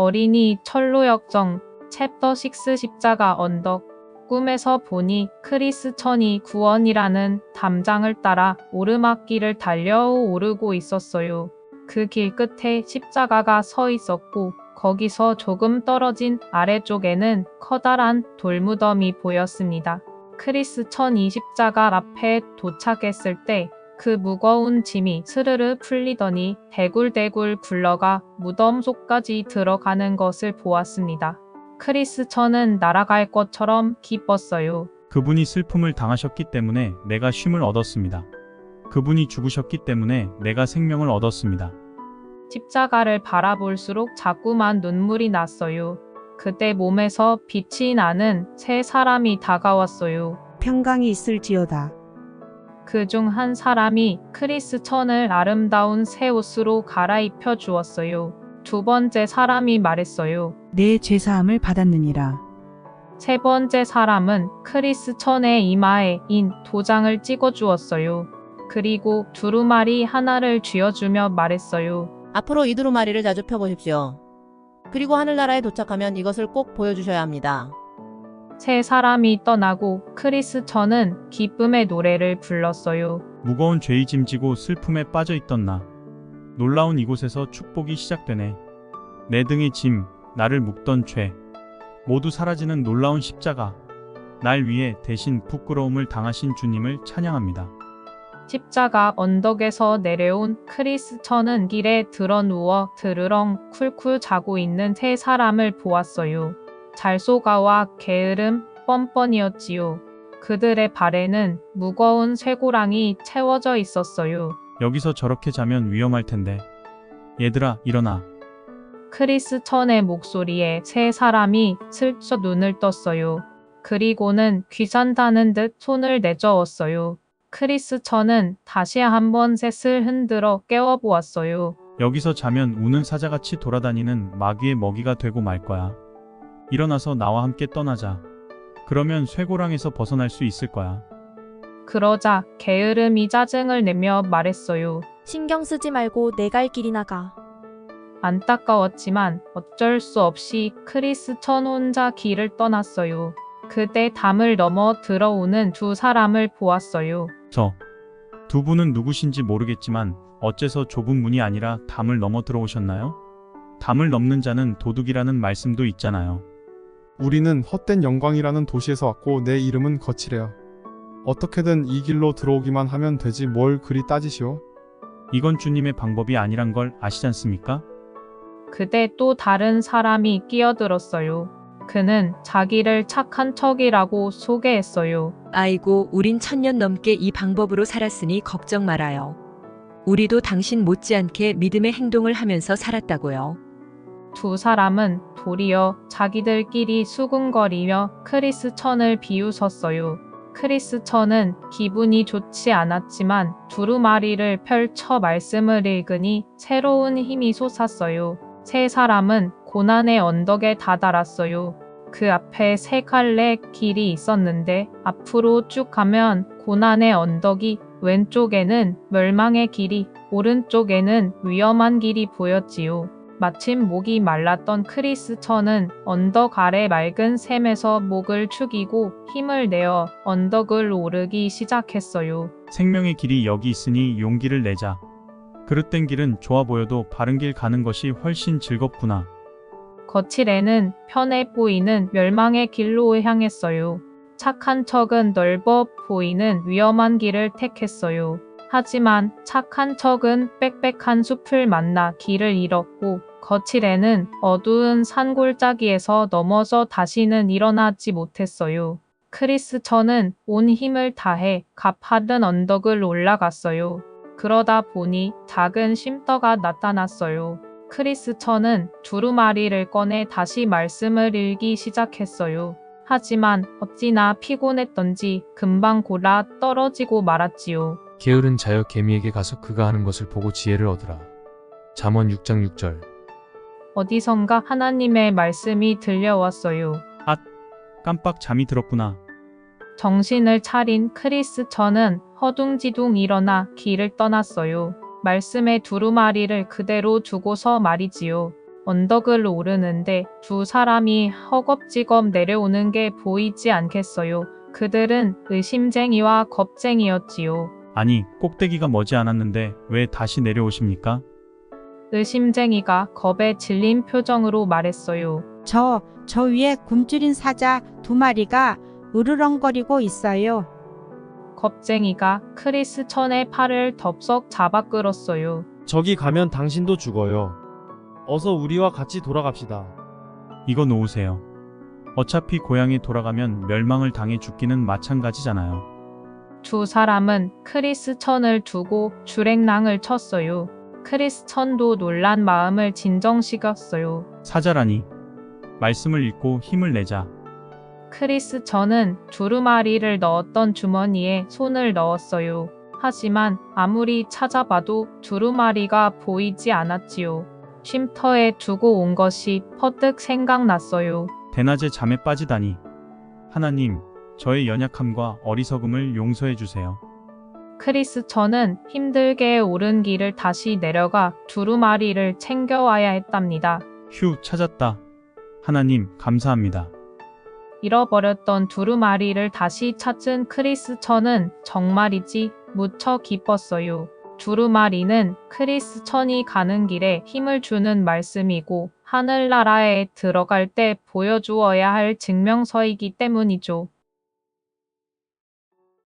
어린이 철로역정 챕터 6 십자가 언덕 꿈에서 보니 크리스천이 구원이라는 담장을 따라 오르막길을 달려오르고 있었어요. 그 길 끝에 십자가가 서 있었고 거기서 조금 떨어진 아래쪽에는 커다란 돌무덤이 보였습니다. 크리스천이 십자가 앞에 도착했을 때 그 무거운 짐이 스르르 풀리더니 대굴대굴 굴러가 무덤 속까지 들어가는 것을 보았습니다. 크리스천은 날아갈 것처럼 기뻤어요. 그분이 슬픔을 당하셨기 때문에 내가 쉼을 얻었습니다. 그분이 죽으셨기 때문에 내가 생명을 얻었습니다. 십자가를 바라볼수록 자꾸만 눈물이 났어요. 그때 몸에서 빛이 나는 세 사람이 다가왔어요. 평강이 있을지어다. 그 중 한 사람이 크리스 천을 아름다운 새 옷으로 갈아입혀 주었어요. 두 번째 사람이 말했어요. 내 죄사함을 받았느니라. 세 번째 사람은 크리스 천의 이마에 인 도장을 찍어 주었어요. 그리고 두루마리 하나를 쥐어주며 말했어요. 앞으로 이 두루마리를 자주 펴보십시오. 그리고 하늘나라에 도착하면 이것을 꼭 보여주셔야 합니다. 세 사람이 떠나고 크리스 천은 기쁨의 노래를 불렀어요. 무거운 죄의 짐지고 슬픔에 빠져 있던 나. 놀라운 이곳에서 축복이 시작되네. 내 등의 짐, 나를 묶던 죄. 모두 사라지는 놀라운 십자가. 날 위해 대신 부끄러움을 당하신 주님을 찬양합니다. 십자가 언덕에서 내려온 크리스 천은 길에 들어 누워 드르렁 쿨쿨 자고 있는 세 사람을 보았어요. 잘소가와 게으름 뻔뻔이었지요. 그들의 발에는 무거운 쇠고랑이 채워져 있었어요. 여기서 저렇게 자면 위험할 텐데. 얘들아, 일어나. 크리스 천의 목소리에 세 사람이 슬쩍 눈을 떴어요. 그리고는 귀산다는 듯 손을 내저었어요. 크리스 천은 다시 한번 셋을 흔들어 깨워보았어요. 여기서 자면 우는 사자같이 돌아다니는 마귀의 먹이가 되고 말 거야. 일어나서 나와 함께 떠나자. 그러면 쇠고랑에서 벗어날 수 있을 거야. 그러자 게으름이 짜증을 내며 말했어요. 신경 쓰지 말고 내 갈 길이나 가. 안타까웠지만 어쩔 수 없이 크리스 천 혼자 길을 떠났어요. 그때 담을 넘어 들어오는 두 사람을 보았어요. 저. 두 분은 누구신지 모르겠지만 어째서 좁은 문이 아니라 담을 넘어 들어오셨나요? 담을 넘는 자는 도둑이라는 말씀도 있잖아요. 우리는 헛된 영광이라는 도시에서 왔고 내 이름은 거칠해요. 어떻게든 이 길로 들어오기만 하면 되지 뭘 그리 따지시오? 이건 주님의 방법이 아니란 걸 아시지 않습니까? 그때 또 다른 사람이 끼어들었어요. 그는 자기를 착한 척이라고 소개했어요. 아이고, 우린 천년 넘게 이 방법으로 살았으니 걱정 말아요. 우리도 당신 못지않게 믿음의 행동을 하면서 살았다고요. 두 사람은 도리어 자기들끼리 수군거리며 크리스 천을 비웃었어요. 크리스 천은 기분이 좋지 않았지만 두루마리를 펼쳐 말씀을 읽으니 새로운 힘이 솟았어요. 세 사람은 고난의 언덕에 다다랐어요. 그 앞에 세 갈래 길이 있었는데 앞으로 쭉 가면 고난의 언덕이 왼쪽에는 멸망의 길이 오른쪽에는 위험한 길이 보였지요. 마침 목이 말랐던 크리스 천은 언덕 아래 맑은 샘에서 목을 축이고 힘을 내어 언덕을 오르기 시작했어요. 생명의 길이 여기 있으니 용기를 내자. 그릇된 길은 좋아 보여도 바른 길 가는 것이 훨씬 즐겁구나. 거칠에는 편해 보이는 멸망의 길로 향했어요. 착한 척은 넓어 보이는 위험한 길을 택했어요. 하지만 착한 척은 빽빽한 숲을 만나 길을 잃었고 거칠에는 어두운 산골짜기에서 넘어져 다시는 일어나지 못했어요. 크리스 천은 온 힘을 다해 가파른 언덕을 올라갔어요. 그러다 보니 작은 쉼터가 나타났어요. 크리스 천은 두루마리를 꺼내 다시 말씀을 읽기 시작했어요. 하지만 어찌나 피곤했던지 금방 골아 떨어지고 말았지요. 게으른 자여 개미에게 가서 그가 하는 것을 보고 지혜를 얻으라. 잠언 6장 6절. 어디선가 하나님의 말씀이 들려왔어요. 깜빡 잠이 들었구나. 정신을 차린 크리스 천은 허둥지둥 일어나 길을 떠났어요. 말씀의 두루마리를 그대로 두고서 말이지요. 언덕을 오르는데 두 사람이 허겁지겁 내려오는 게 보이지 않겠어요. 그들은 의심쟁이와 겁쟁이였지요. 아니, 꼭대기가 머지 않았는데 왜 다시 내려오십니까? 의심쟁이가 겁에 질린 표정으로 말했어요. 저, 저 위에 굶주린 사자 두 마리가 으르렁거리고 있어요. 겁쟁이가 크리스 천의 팔을 덥석 잡아 끌었어요. 저기 가면 당신도 죽어요. 어서 우리와 같이 돌아갑시다. 이거 놓으세요. 어차피 고향에 돌아가면 멸망을 당해 죽기는 마찬가지잖아요. 두 사람은 크리스 천을 두고 주랭랑을 쳤어요. 크리스 천도 놀란 마음을 진정시켰어요. 사자라니. 말씀을 읽고 힘을 내자. 크리스 천은 두루마리를 넣었던 주머니에 손을 넣었어요. 하지만 아무리 찾아봐도 두루마리가 보이지 않았지요. 쉼터에 두고 온 것이 퍼뜩 생각났어요. 대낮에 잠에 빠지다니. 하나님, 저의 연약함과 어리석음을 용서해 주세요. 크리스 천은 힘들게 오른 길을 다시 내려가 두루마리를 챙겨와야 했답니다. 휴, 찾았다. 하나님, 감사합니다. 잃어버렸던 두루마리를 다시 찾은 크리스 천은 정말이지 무척 기뻤어요. 두루마리는 크리스 천이 가는 길에 힘을 주는 말씀이고 하늘나라에 들어갈 때 보여주어야 할 증명서이기 때문이죠.